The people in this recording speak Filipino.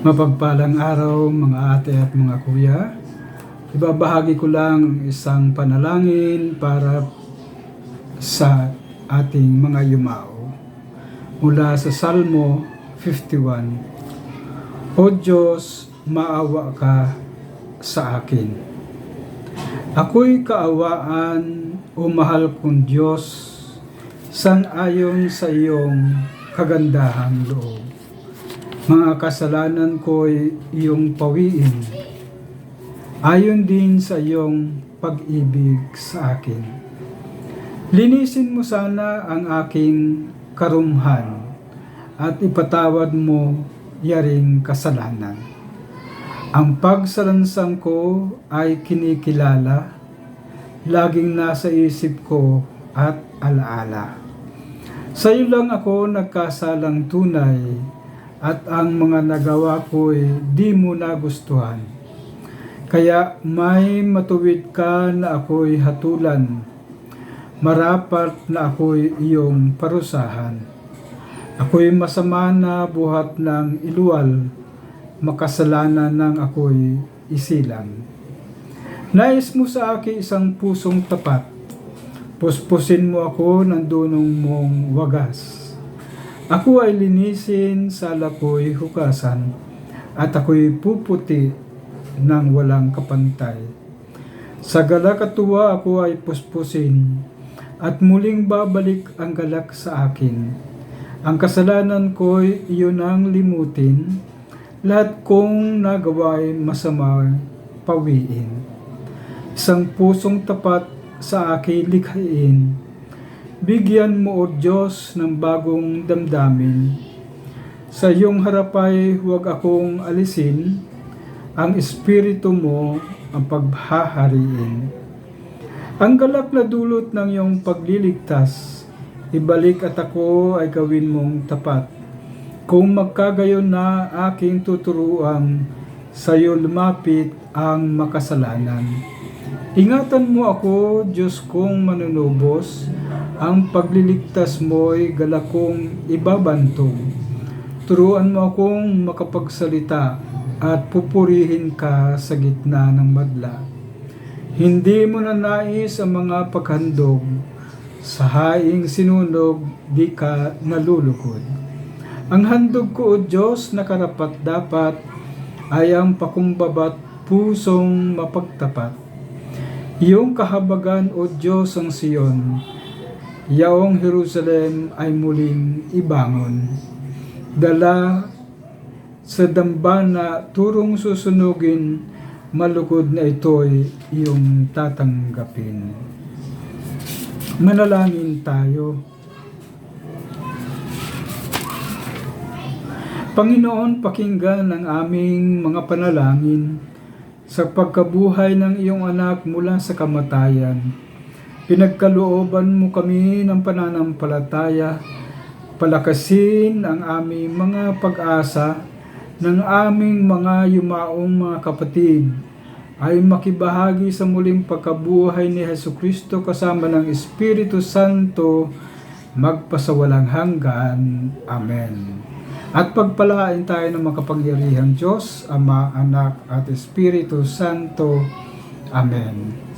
Mapagpalang araw mga ate at mga kuya. Ibabahagi ko lang isang panalangin para sa ating mga yumao. Mula sa Salmo 51. O Diyos, maawa ka sa akin. Ako'y kaawaan o mahal kong Diyos, san ayon sa iyong kagandahang loob. Mga kasalanan ko'y iyong pawiin. Ayon din sa iyong pag-ibig sa akin. Linisin mo sana ang aking karumhan at ipatawad mo yaring kasalanan. Ang pagsalansang ko ay kinikilala, laging nasa isip ko at alaala. Sa iyo lang ako nagkasalang tunay, at ang mga nagawa ko'y di mo nagustuhan. Kaya may matuwid ka na ako'y hatulan, marapat na ako'y iyong parusahan. Ako'y masama na buhat ng iluwal, makasalanan ng ako'y isilang. Nais mo sa akin isang pusong tapat, puspusin mo ako ng dunong mong wagas. Ako ay linisin sa lapoy hukasan at ako'y puputi ng walang kapantay. Sa galakatuwa ako ay puspusin at muling babalik ang galak sa akin. Ang kasalanan ko'y iyon ang limutin, lahat kong nagawa ay masama pawiin. Isang pusong tapat sa akin likhain, Bigyan mo o Diyos ng bagong damdamin. Sa iyong harapay huwag akong alisin, ang Espiritu mo ang paghahariin. Ang galak na dulot ng iyong pagliligtas, ibalik at ako ay gawin mong tapat. Kung magkagayon na aking tuturuan, sa iyo lumapit ang makasalanan. Ingatan mo ako, Diyos kong manunubos, ang pagliligtas mo'y galakong ibabantog. Turuan mo akong makapagsalita at pupurihin ka sa gitna ng madla. Hindi mo na nais ang mga paghandog, sa haing sinunog di ka nalulukod. Ang handog ko o Diyos na karapat dapat ay ang pakumbabat pusong mapagtapat. Iyong kahabagan o Diyos ang Siyon, yaong Jerusalem ay muling ibangon. Dala sa dambana turong susunugin, malukod na ito'y iyong tatanggapin. Manalangin tayo. Panginoon, pakinggan ang aming mga panalangin sa pagkabuhay ng iyong anak mula sa kamatayan Pinagkalooban mo kami ng pananampalataya, palakasin ang aming mga pag-asa ng aming mga yumaong mga kapatid ay makibahagi sa muling pagkabuhay ni Heso Kristo kasama ng Espiritu Santo magpasawalang hanggan. Amen. At pagpalain tayo ng makapangyarihang Diyos, Ama, Anak at Espiritu Santo. Amen.